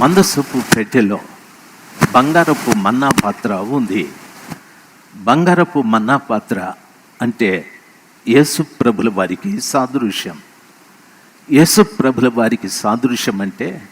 మందసపు పెట్టెలో బంగారపు మన్నా పాత్ర ఉంది. బంగారపు మన్నా పాత్ర అంటే యేసు ప్రభుల వారికి సాదృశ్యం. యేసు ప్రభుల వారికి సాదృశ్యం అంటే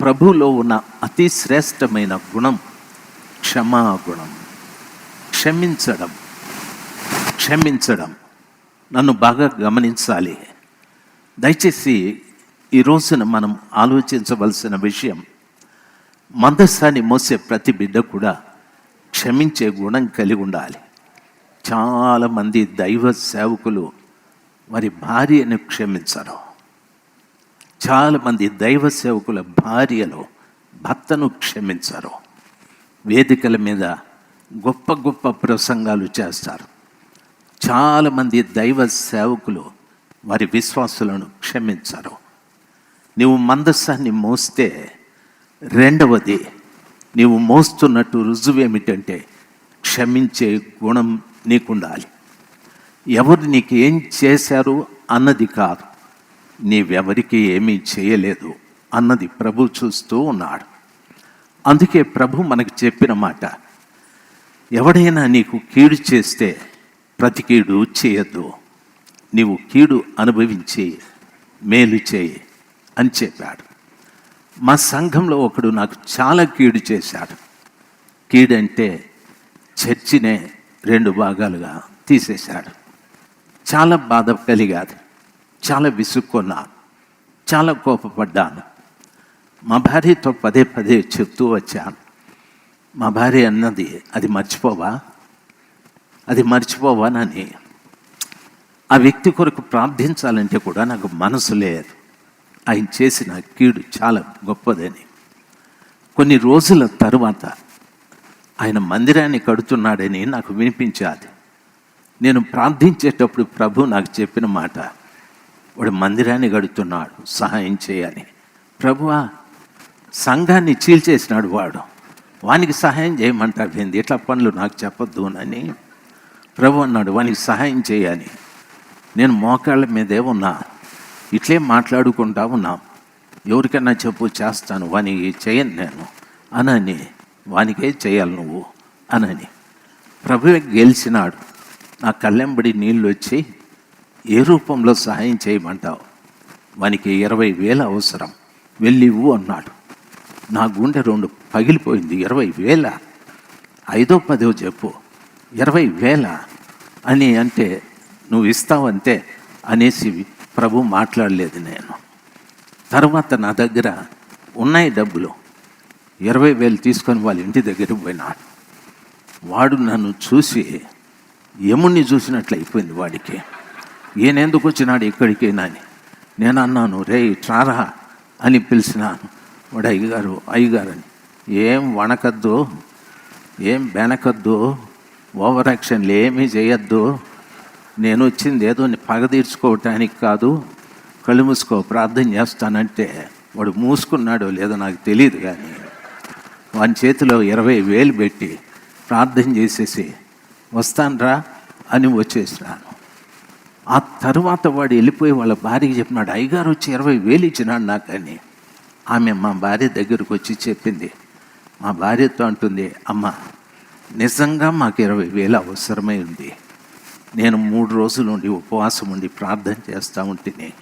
ప్రభులో ఉన్న అతి శ్రేష్టమైన గుణం క్షమా గుణం క్షమించడం క్షమించడం. నన్ను బాగా గమనించాలి. దయచేసి ఈ రోజున మనం ఆలోచించవలసిన విషయం మందస్థాన్ని మోసే ప్రతి బిడ్డ కూడా క్షమించే గుణం కలిగి ఉండాలి. చాలామంది దైవ సేవకులు వారి భార్యను క్షమించరు. చాలామంది దైవ సేవకుల భార్యలు భర్తను క్షమించరు. వేదికల మీద గొప్ప గొప్ప ప్రసంగాలు చేస్తారు. చాలామంది దైవ సేవకులు వారి విశ్వాసులను క్షమించరు. నువ్వు మందస్సాన్ని మోస్తే రెండవది నీవు మోస్తున్నట్టు రుజువు ఏమిటంటే క్షమించే గుణం నీకుండాలి. ఎవరు నీకు ఏం చేశారు అన్నది కాదు. నీవెవరికి ఏమీ చేయలేదు అన్నది ప్రభు చూస్తూ ఉన్నాడు. అందుకే ప్రభు మనకు చెప్పిన మాట ఎవడైనా నీకు కీడు చేస్తే ప్రతి కీడు చేయొద్దు. నీవు కీడు అనుభవించి మేలు చేయి అని చెప్పాడు. మా సంఘంలో ఒకడు నాకు చాలా కీడు చేశాడు. కీడంటే చర్చినే రెండు భాగాలుగా తీసేశాడు. చాలా బాధ కలిగాది చాలా విసుక్కున్నాను. చాలా కోపపడ్డాను. మా భార్యతో పదే పదే చెప్తూ వచ్చాను. మా భార్య అన్నది అది మర్చిపోవా? అది మర్చిపోవానని. ఆ వ్యక్తి కొరకు ప్రార్థించాలంటే కూడా నాకు మనసు లేదు. ఆయన చేసిన కీడు చాలా గొప్పదని. కొన్ని రోజుల తరువాత ఆయన మందిరాన్ని కడుతున్నాడని నాకు వినిపించాలి. నేను ప్రార్థించేటప్పుడు ప్రభు నాకు చెప్పిన మాట వాడు మందిరాన్ని కడుతున్నాడు సహాయం చేయాలి ప్రభువా సంఘాన్ని చీల్చేసినాడు వాడు. వానికి సహాయం చేయమంటారు ఏంది ఇట్లా పనులు నాకు చెప్పొద్దు అని. ప్రభు అన్నాడు వానికి సహాయం చేయాలి నేను మోకాళ్ళ మీదే ఉన్నా. ఇట్లే మాట్లాడుకుంటా ఉన్నాం. ఎవరికైనా చెప్పు చేస్తాను. వానికి చేయను నేను. అనని. వానికే చేయాలి నువ్వు. అనని. ప్రభువే గెలిచినాడు. నా కళ్ళెంబడి నీళ్ళు వచ్చి ఏ రూపంలో సహాయం చేయమంటావు? వానికి ఇరవై వేల అవసరం. వెళ్ళి ఇవ్వు అన్నాడు. నా గుండె రెండు పగిలిపోయింది. ఇరవై వేల. ఐదో పదో చెప్పు. ఇరవై వేల. అని అంటే నువ్వు ఇస్తావంతే అనేసి ప్రభు మాట్లాడలేదు నేను. తర్వాత నా దగ్గర ఉన్నాయి డబ్బులు. ఇరవై వేలు తీసుకొని వాళ్ళ ఇంటి దగ్గరికి పోయినాడు వాడు నన్ను చూసి యముణ్ణి చూసినట్లు అయిపోయింది వాడికి. ఈయనెందుకు వచ్చినాడు ఇక్కడికి అని. నేను అన్నాను రే ట్రారా అని పిలిచినాను. వాడు అయ్యగారు అయ్యగారు అని ఏం వణకద్దు ఏం బెనకద్దు ఓవర్ యాక్షన్లు ఏమీ చేయొద్దు నేను వచ్చింది ఏదో పగ తీర్చుకోవటానికి కాదు కళ్ళు మూసుకో ప్రార్థన చేస్తానంటే వాడు మూసుకున్నాడో లేదో నాకు తెలియదు కానీ వాని చేతిలో ఇరవై వేలు పెట్టి ప్రార్థన చేసేసి వస్తానరా అని వచ్చేసినాను. ఆ తర్వాత వాడు వెళ్ళిపోయి వాళ్ళ భార్యకి చెప్పినాడు అయ్యగారు వచ్చి ఇరవై వేలు ఇచ్చినాడు నాకని ఆమె మా భార్య దగ్గరకు వచ్చి చెప్పింది. మా భార్యతో అంటుంది అమ్మ నిజంగా మాకు ఇరవై వేలు అవసరమై ఉంది. నేను మూడు రోజుల నుండి ఉపవాసం ఉండి ప్రార్థన చేస్తూ ఉంటేనే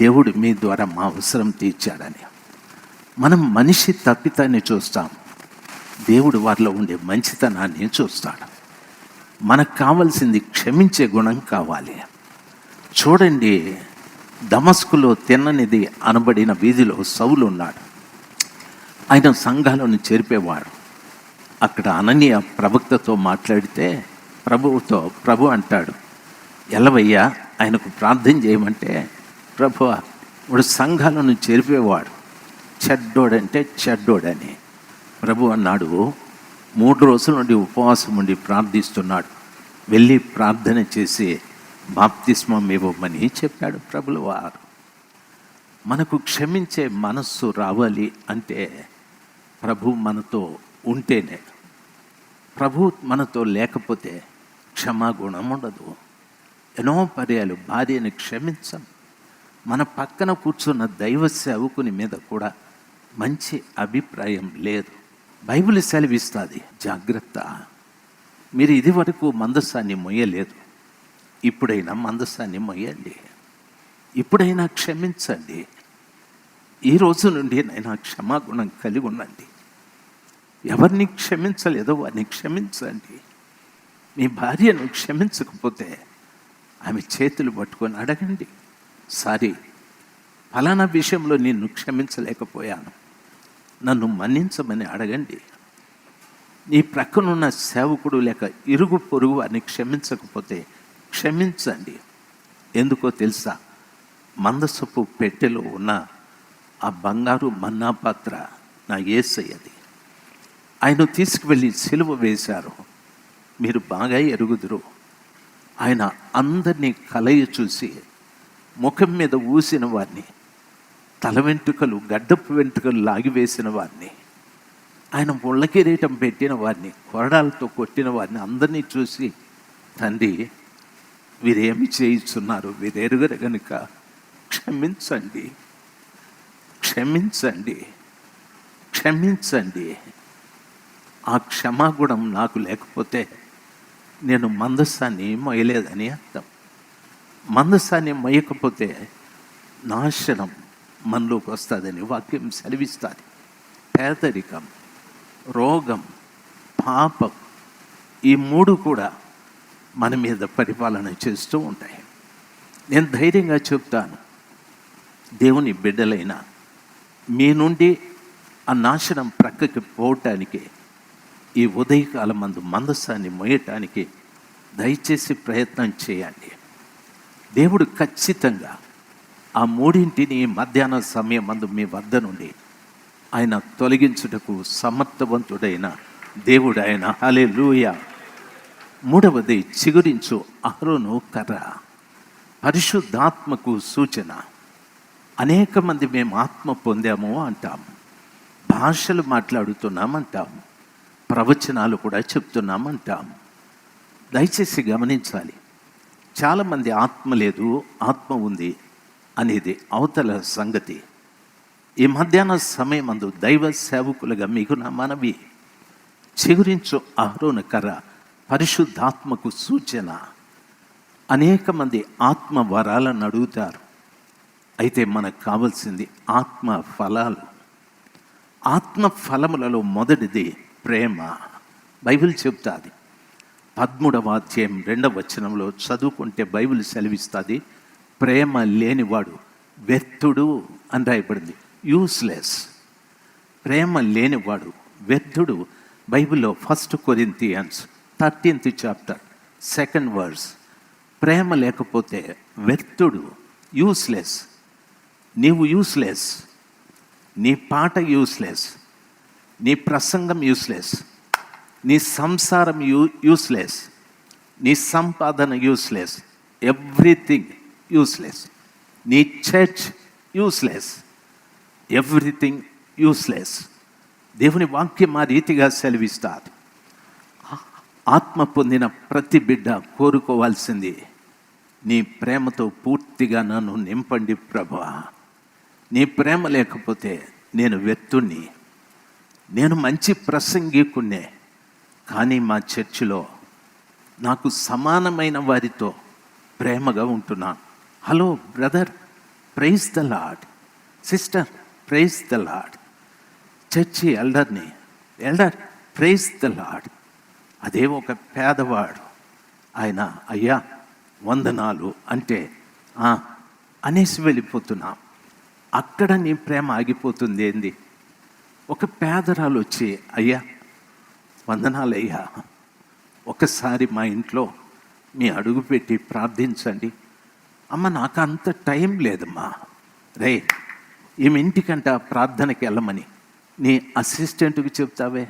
దేవుడు మీ ద్వారా మా అవసరం తీర్చాడని. మనం మనిషి తప్పితాన్ని చూస్తాం. దేవుడు వారిలో ఉండే మంచితనాన్ని చూస్తాడు. మనకు కావలసింది క్షమించే గుణం కావాలి. చూడండి దమస్కులో తిన్ననిది అనబడిన వీధిలో సౌలు ఉన్నాడు ఆయన సంఘాలను చేరిపేవాడు. అక్కడ అననీయ ప్రవక్తతో మాట్లాడితే ప్రభువుతో ప్రభు అంటాడు ఎలవయ్యా ఆయనకు ప్రార్థన చేయమంటే ప్రభు వాడు సంఘాలను చేరిపేవాడు చెడ్డోడంటే చెడ్డోడని. ప్రభు అన్నాడు మూడు రోజుల నుండి ఉపవాసం ఉండి ప్రార్థిస్తున్నాడు. వెళ్ళి ప్రార్థన చేసి బాప్తిస్మం ఇవ్వమని చెప్పాడు ప్రభులు వారు. మనకు క్షమించే మనస్సు రావాలి అంటే ప్రభు మనతో ఉంటేనే ప్రభు మనతో లేకపోతే క్షమాగుణం ఉండదు ఎన్నో పర్యాలు భార్యని క్షమించం. మన పక్కన కూర్చున్న దైవ సేవకుని మీద కూడా మంచి అభిప్రాయం లేదు. బైబిల్ సెలవిస్తుంది జాగ్రత్త. మీరు ఇది వరకు మందస్సాన్ని మొయ్యలేదు. ఇప్పుడైనా మందస్సాన్ని మొయ్యండి. ఇప్పుడైనా క్షమించండి. ఈ రోజు నుండి నైనా క్షమాగుణం కలిగి ఉండండి ఎవరిని క్షమించలేదో వారిని క్షమించండి. మీ భార్యను క్షమించకపోతే ఆమె చేతులు పట్టుకొని అడగండి. సారీ ఫలానా విషయంలో నిన్ను క్షమించలేకపోయాను. నన్ను మన్నించమని అడగండి. నీ ప్రక్కనున్న సేవకుడు లేక ఇరుగు పొరుగు అని క్షమించకపోతే క్షమించండి. ఎందుకో తెలుసా మందసపు పెట్టెలో ఉన్న ఆ బంగారు మన్నా పాత్ర నా ఏసయ్యది. ఆయన తీసుకువెళ్ళి సిలువ వేశారు. మీరు బాగా ఎరుగుదురు. ఆయన అందరినీ కలయి చూసి ముఖం మీద ఊసిన వారిని తల వెంట్రుకలు గడ్డపు వెంట్రుకలు లాగివేసిన వారిని ఆయన ముళ్ళ కిరీటం పెట్టిన వారిని కొరడాలతో కొట్టిన వారిని అందరినీ చూసి తండ్రి వీరేమి చేయిస్తున్నారు వీరెరుగరు కనుక క్షమించండి. క్షమించండి. క్షమించండి. ఆ క్షమాగుణం నాకు లేకపోతే నేను మందస్థాన్ని మొయ్యలేదని అర్థం. మందస్సాన్ని మొయ్యకపోతే నాశనం మనలోకి వస్తుందని వాక్యం సెలవిస్తుంది. పేదరికం రోగం పాపం ఈ మూడు కూడా మన మీద పరిపాలన చేస్తూ ఉంటాయి. నేను ధైర్యంగా చెప్తాను దేవుని బిడ్డలైన మీ నుండి ఆ నాశనం ప్రక్కకి పోవటానికి ఈ ఉదయకాలం మందు మందస్సాన్ని మోయటానికి దయచేసి ప్రయత్నం చేయండి. దేవుడు ఖచ్చితంగా ఆ మూడింటిని మధ్యాహ్న సమయం మందు మీ వద్ద నుండి ఆయన తొలగించుటకు సమర్థవంతుడైన దేవుడు ఆయన హలే మూడవది చిగురించు అహరోను కర్ర. పరిశుద్ధాత్మకు సూచన. అనేక మంది మేము ఆత్మ పొందాము అంటాము భాషలు మాట్లాడుతున్నాం ప్రవచనాలు కూడా చెప్తున్నామంటాం దయచేసి గమనించాలి. చాలామంది ఆత్మ లేదు ఆత్మ ఉంది అనేది అవతల సంగతి. ఈ మధ్యాహ్న సమయం అందు దైవ సేవకులుగా మీకు నా మనవి. చిగురించు అహరోన కర్ర పరిశుద్ధాత్మకు సూచన. అనేక మంది ఆత్మ వరాలను అడుగుతారు. అయితే మనకు కావాల్సింది ఆత్మ ఫలాలు. ఆత్మ ఫలములలో మొదటిది ప్రేమ. బైబిల్ చెప్తాది. పద్మూడవ అధ్యాయం రెండవ వచనంలో చదువుకుంటే బైబిల్ సెలవిస్తుంది ప్రేమ లేనివాడు వ్యర్థుడు అని రాయబడింది. యూస్లెస్ ప్రేమ లేనివాడు వ్యర్థుడు. బైబిల్లో first Corinthians thirteenth chapter second verse. ప్రేమ లేకపోతే వ్యర్థుడు యూస్లెస్ నీవు యూస్లెస్ నీ పాట యూస్లెస్ నీ ప్రసంగం యూస్లెస్ నీ సంసారం యూ యూస్లెస్ నీ సంపాదన యూస్లెస్ ఎవ్రీథింగ్ యూస్లెస్ నీ చర్చ్ యూస్లెస్ ఎవ్రీథింగ్ యూస్లెస్ దేవుని వాక్యం ఆ రీతిగా సెలవిస్తారు ఆత్మ పొందిన ప్రతి బిడ్డ కోరుకోవాల్సింది నీ ప్రేమతో పూర్తిగా నన్ను నింపండి ప్రభా. నీ ప్రేమ లేకపోతే నేను వ్యక్తుణ్ణి నేను మంచి ప్రసంగికున్నే కానీ మా చర్చిలో నాకు సమానమైన వారితో ప్రేమగా ఉంటున్నాను. Hello brother praise the Lord sister praise the Lord church ఎల్డర్ని elder praise the Lord అదే ఒక పేదవాడు. ఆయన అయ్యా వందనాలు అంటే "ఆ" అనేసి వెళ్ళిపోతున్నాం. అక్కడ నీ ప్రేమ ఆగిపోతుంది ఏంది? ఒక పేదరాలు వచ్చి అయ్యా వందనాలు అయ్యా ఒకసారి మా ఇంట్లో మీ అడుగు పెట్టి ప్రార్థించండి. అమ్మ నాకు అంత టైం లేదమ్మా. రే ఈమె ఇంటికంట ప్రార్థనకి వెళ్ళమని నీ అసిస్టెంట్కి చెప్తావే.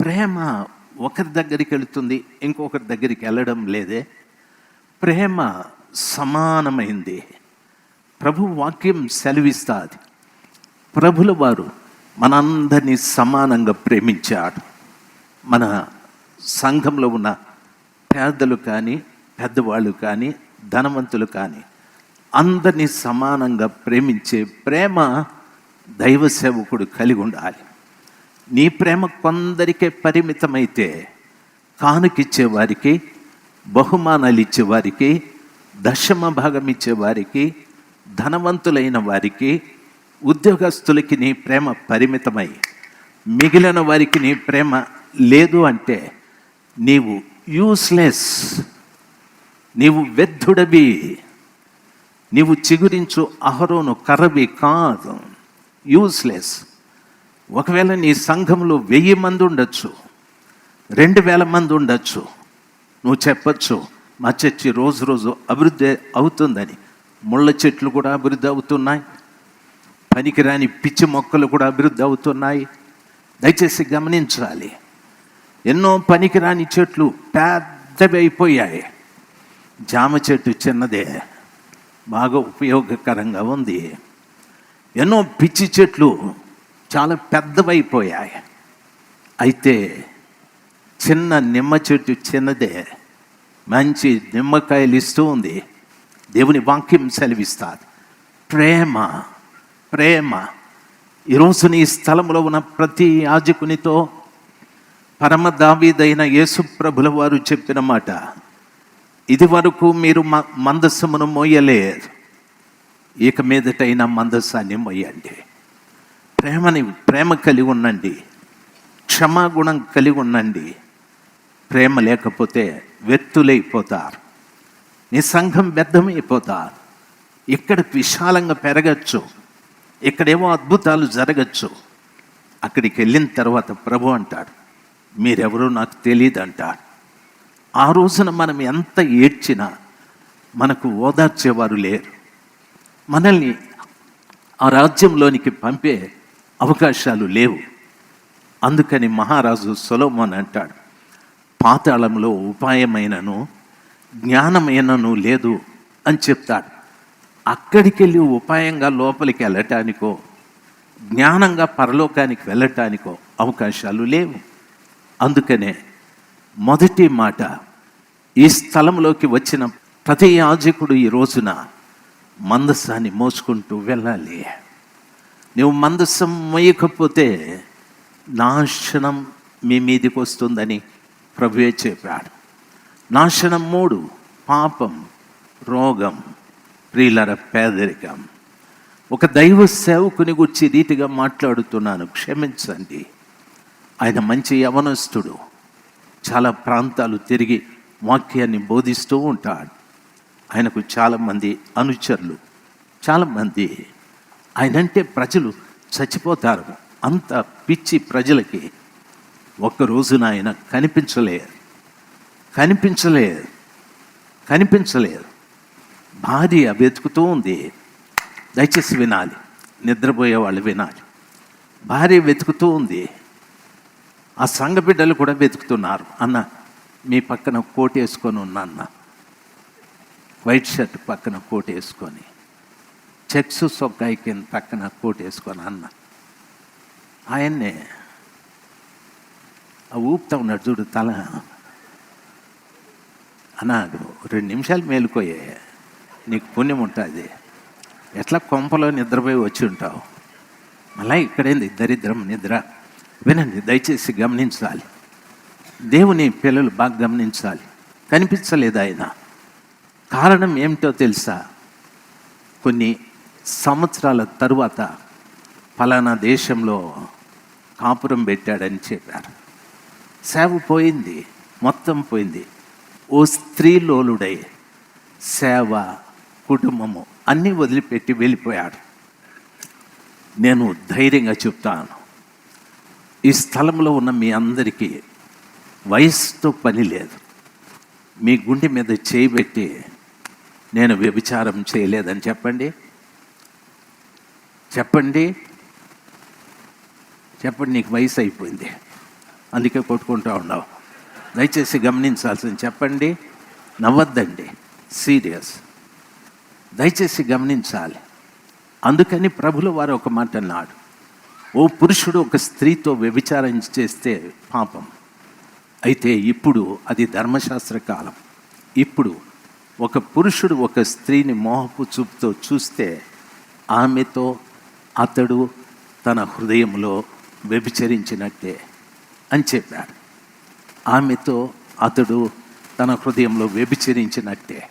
ప్రేమ ఒకరి దగ్గరికి వెళుతుంది ఇంకొకరి దగ్గరికి వెళ్ళడం లేదే. ప్రేమ సమానమైంది. ప్రభు వాక్యం సెలవిస్తుంది. ప్రభుల వారు మనందరినీ సమానంగా ప్రేమించాడు. మన సంఘంలో ఉన్న పేదలు కానీ పెద్దవాళ్ళు కానీ ధనవంతులు కానీ అందరినీ సమానంగా ప్రేమించే ప్రేమ దైవ సేవకుడు కలిగి ఉండాలి. నీ ప్రేమ కొందరికే పరిమితమైతే కానుకిచ్చే వారికి బహుమానాలు ఇచ్చేవారికి దశమ భాగం ఇచ్చేవారికి ధనవంతులైన వారికి ఉద్యోగస్తులకి నీ ప్రేమ పరిమితమై మిగిలిన వారికి నీ ప్రేమ లేదు అంటే నీవు యూస్లెస్ నీవు వ్యర్థుడవి నీవు చిగురించు అహరోను కర్రవి కాదు. యూస్లెస్ ఒకవేళ నీ సంఘంలో వెయ్యి మంది ఉండొచ్చు రెండు వేల మంది ఉండొచ్చు నువ్వు చెప్పచ్చు మా చర్చి రోజు రోజు అభివృద్ధి అవుతుందని. ముళ్ళ చెట్లు కూడా అభివృద్ధి అవుతున్నాయి. పనికిరాని పిచ్చి మొక్కలు కూడా అభివృద్ధి అవుతున్నాయి. దయచేసి గమనించాలి. ఎన్నో పనికిరాని చెట్లు పెద్దవి అయిపోయాయి. జామ చెట్టు చిన్నదే బాగా ఉపయోగకరంగా ఉంది. ఎన్నో పిచ్చి చెట్లు చాలా పెద్దవైపోయాయి. అయితే చిన్న నిమ్మ చెట్టు చిన్నదే మంచి నిమ్మకాయలు ఇస్తూ ఉంది. దేవుని వాక్యం సెలవిస్తారు ప్రేమ ప్రేమ. ఈరోజు నీ స్థలంలో ఉన్న ప్రతి యాజకునితో పరమ దావీదైన యేసుప్రభుల వారు చెప్పిన మాట ఇది వరకు మీరు మ మందస్సమును మోయలేదు ఇక మీదటైన మందస్సాన్ని మోయండి. ప్రేమని ప్రేమ కలిగి ఉండండి. క్షమాగుణం కలిగి ఉండండి. ప్రేమ లేకపోతే వ్యక్తులైపోతారు నీ సంఘం వ్యర్థమైపోతారు. ఇక్కడ విశాలంగా పెరగచ్చు. ఇక్కడేమో అద్భుతాలు జరగచ్చు. అక్కడికి వెళ్ళిన తర్వాత ప్రభు అంటాడు మీరెవరో నాకు తెలియదు అంటాడు ఆ రోజున మనం ఎంత ఏడ్చినా మనకు ఓదార్చేవారు లేరు. మనల్ని ఆ రాజ్యంలోనికి పంపే అవకాశాలు లేవు. అందుకని మహారాజు సొలోమోన్ అంటాడు పాతాళంలో ఉపాయమైనను జ్ఞానమైనను లేదు అని చెప్తాడు. అక్కడికి వెళ్ళి ఉపాయంగా లోపలికి వెళ్ళటానికో జ్ఞానంగా పరలోకానికి వెళ్ళటానికో అవకాశాలు లేవు. అందుకనే మొదటి మాట ఈ స్థలంలోకి వచ్చిన ప్రతి యాజకుడు ఈ రోజున మందస్సాన్ని మోసుకుంటూ వెళ్ళాలి. నువ్వు మందస్సం మోయకపోతే నాశనం మీ మీదికి వస్తుందని ప్రభువే చెప్పాడు. నాశనం మూడు పాపం రోగం ప్రియులర పేదరికం. ఒక దైవ సేవకుని గురించి రీతిగా మాట్లాడుతున్నాను. క్షమించండి. ఆయన మంచి యవనస్తుడు. చాలా ప్రాంతాలు తిరిగి వాక్యాన్ని బోధిస్తూ ఉంటాడు. ఆయనకు చాలామంది అనుచరులు చాలామంది ఆయనంటే ప్రజలు చచ్చిపోతారు. అంత పిచ్చి ప్రజలకి ఒక్కరోజున ఆయన కనిపించలేరు. కనిపించలేరు. కనిపించలేరు. భార్య వెతుకుతూ ఉంది. దయచేసి వినాలి. నిద్రపోయే వాళ్ళు వినాలి. భార్య వెతుకుతూ ఉంది. ఆ సంఘ బిడ్డలు కూడా వెతుకుతున్నారు. అన్న మీ పక్కన కోట్ వేసుకొని ఉన్న అన్న. వైట్ షర్ట్ పక్కన కోట్ వేసుకొని. చెక్స్ సొక్కాయి కింద పక్కన కోట్ వేసుకొని అన్న. ఆయన్నే ఆ ఊపుతా ఉన్నాడు చూడు తల. అన్నాడు రెండు నిమిషాలు మేలుకోయే. నీకు పుణ్యం ఉంటుంది. ఎట్లా కొంపలో నిద్రపోయి వచ్చి ఉంటావు? మళ్ళా ఇక్కడేంది? దరిద్రం నిద్ర. వినండి దయచేసి గమనించాలి. దేవుని పిల్లలు బాగా గమనించాలి. కనిపించలేదు ఆయన. కారణం ఏమిటో తెలుసా? కొన్ని సంవత్సరాల తరువాత ఫలానా దేశంలో కాపురం పెట్టాడని చెప్పారు. సేవ పోయింది మొత్తం పోయింది. ఓ స్త్రీలోలుడై సేవ కుటుంబము అన్నీ వదిలిపెట్టి వెళ్ళిపోయాడు. నేను ధైర్యంగా చెప్తాను. ఈ స్థలంలో ఉన్న మీ అందరికీ వయసుతో పని లేదు. మీ గుండె మీద చేయబెట్టి నేను వ్యభిచారం చేయలేదని చెప్పండి. చెప్పండి. చెప్పండి నీకు వయసు అయిపోయింది. అందుకే కొట్టుకుంటూ ఉన్నావు. దయచేసి గమనించాల్సింది చెప్పండి. నవ్వద్దండి. సీరియస్. దయచేసి గమనించాలి. అందుకని ప్రభుల వారు ఒక మాట అన్నాడు. ఓ పురుషుడు ఒక స్త్రీతో వ్యభిచారం చేస్తే పాపం. అయితే ఇప్పుడు అది ధర్మశాస్త్ర కాలం. ఇప్పుడు ఒక పురుషుడు ఒక స్త్రీని మోహపు చూపుతో చూస్తే ఆమెతో అతడు తన హృదయంలో వ్యభిచరించినట్టే అని చెప్పాడు. ఆమెతో అతడు తన హృదయంలో వ్యభిచరించినట్టే.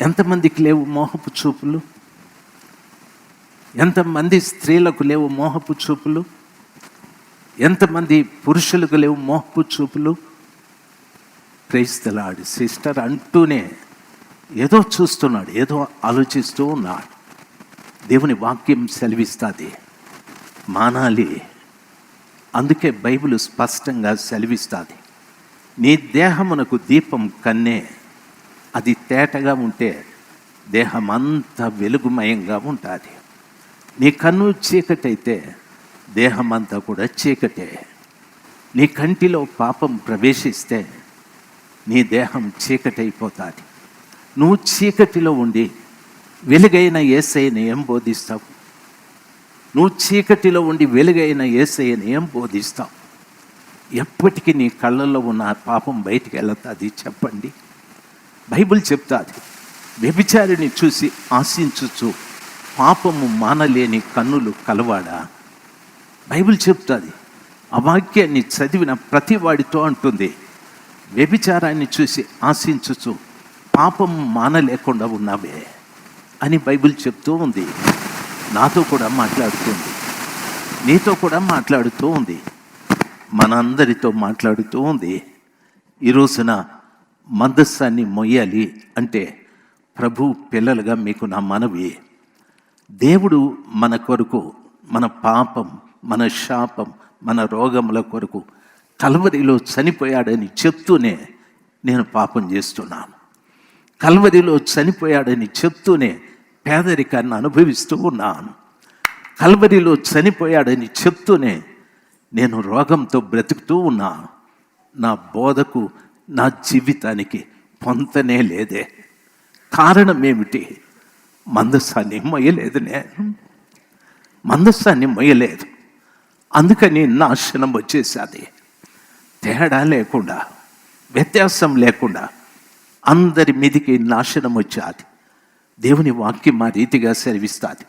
ఎంతమందికి లేవు మోహపు చూపులు? ఎంతమంది స్త్రీలకు లేవు మోహపు చూపులు? ఎంతమంది పురుషులకు లేవు మోహపు చూపులు? క్రైస్తలాడు సిస్టర్ అంటూనే ఏదో చూస్తున్నాడు ఏదో ఆలోచిస్తూ ఉన్నాడు. దేవుని వాక్యం సెలవిస్తుంది. మానాలి. అందుకే బైబిల్ స్పష్టంగా సెలవిస్తుంది. నీ దేహమునకు దీపం కన్నే. అది తేటగా ఉంటే దేహం అంత వెలుగుమయంగా ఉంటుంది. నీ కన్ను చీకటైతే దేహం అంతా కూడా చీకటే. నీ కంటిలో పాపం ప్రవేశిస్తే నీ దేహం చీకటైపోతుంది. నువ్వు చీకటిలో ఉండి వెలుగైన ఏసైని ఏం బోధిస్తావు? నువ్వు చీకటిలో ఉండి వెలుగైన ఏసైని ఏం బోధిస్తావు? ఎప్పటికీ నీ కళ్ళల్లో ఉన్న పాపం బయటికి వెళుతుంది చెప్పండి. బైబిల్ చెప్తాది వ్యభిచారిని చూసి ఆశించుచు పాపము మానలేని కన్నులు కలవాడా? బైబిల్ చెప్తుంది ఆ వాక్యాన్ని చదివిన ప్రతి వాడితో అంటుంది వ్యభిచారాన్ని చూసి ఆశించుచు పాపం మానలేకుండా ఉన్నావే అని బైబిల్ చెప్తూ ఉంది. నాతో కూడా మాట్లాడుతుంది నీతో కూడా మాట్లాడుతూ ఉంది మనందరితో మాట్లాడుతూ ఉంది. ఈ రోజున మందస్సాన్ని మొయ్యాలి అంటే ప్రభు పిల్లలుగా మీకు నా మనవి. దేవుడు మన కొరకు మన పాపం మన శాపం మన రోగముల కొరకు కలవరిలో చనిపోయాడని చెప్తూనే నేను పాపం చేస్తున్నాను. కల్వరిలో చనిపోయాడని చెప్తూనే పేదరికాన్ని అనుభవిస్తూ ఉన్నాను. కల్వరిలో చనిపోయాడని చెప్తూనే నేను రోగంతో బ్రతుకుతూ ఉన్నాను. నా బోధకు నా జీవితానికి పొంతనే లేదే. కారణం ఏమిటి మందస్సాన్ని మొయ్యలేదు నేను. మందస్సాన్ని మొయ్యలేదు. అందుకని నాశనం వచ్చేసాది తేడా లేకుండా వ్యత్యాసం లేకుండా అందరి మీదికి నాశనం వచ్చేది. దేవుని వాక్యం మా రీతిగా సెలవిస్తుంది.